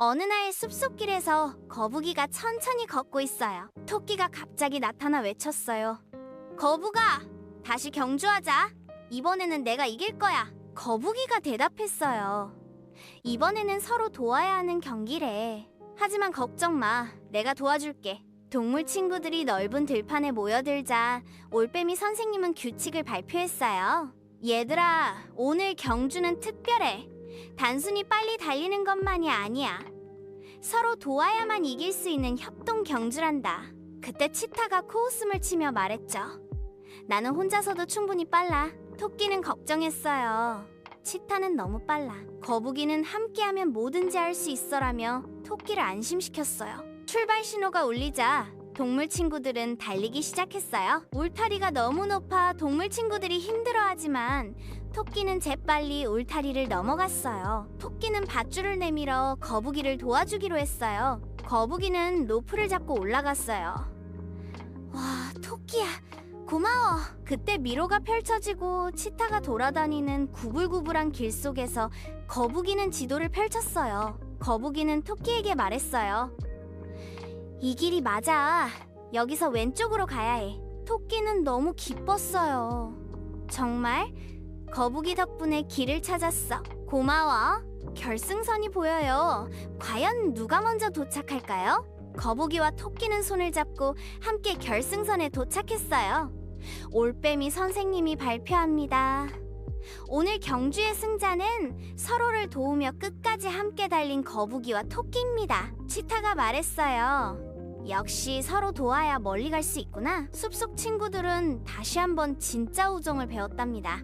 어느 날 숲속길에서 거북이가 천천히 걷고 있어요. 토끼가 갑자기 나타나 외쳤어요. 거북아, 다시 경주하자. 이번에는 내가 이길 거야. 거북이가 대답했어요. 이번에는 서로 도와야 하는 경기래. 하지만 걱정 마. 내가 도와줄게. 동물 친구들이 넓은 들판에 모여들자 올빼미 선생님은 규칙을 발표했어요. 얘들아, 오늘 경주는 특별해. 단순히 빨리 달리는 것만이 아니야. 서로 도와야만 이길 수 있는 협동 경주란다. 그때 치타가 코웃음을 치며 말했죠. 나는 혼자서도 충분히 빨라. 토끼는 걱정했어요. 치타는 너무 빨라. 거북이는 함께하면 뭐든지 할 수 있어라며 토끼를 안심시켰어요. 출발 신호가 울리자 동물 친구들은 달리기 시작했어요. 울타리가 너무 높아 동물 친구들이 힘들어하지만 토끼는 재빨리 울타리를 넘어갔어요. 토끼는 밧줄을 내밀어 거북이를 도와주기로 했어요. 거북이는 로프를 잡고 올라갔어요. 와, 토끼야. 고마워. 그때 미로가 펼쳐지고 치타가 돌아다니는 구불구불한 길 속에서 거북이는 지도를 펼쳤어요. 거북이는 토끼에게 말했어요. 이 길이 맞아. 여기서 왼쪽으로 가야 해. 토끼는 너무 기뻤어요. 정말? 거북이 덕분에 길을 찾았어. 고마워. 결승선이 보여요. 과연 누가 먼저 도착할까요? 거북이와 토끼는 손을 잡고 함께 결승선에 도착했어요. 올빼미 선생님이 발표합니다. 오늘 경주의 승자는 서로를 도우며 끝까지 함께 달린 거북이와 토끼입니다. 치타가 말했어요. 역시 서로 도와야 멀리 갈 수 있구나. 숲속 친구들은 다시 한번 진짜 우정을 배웠답니다.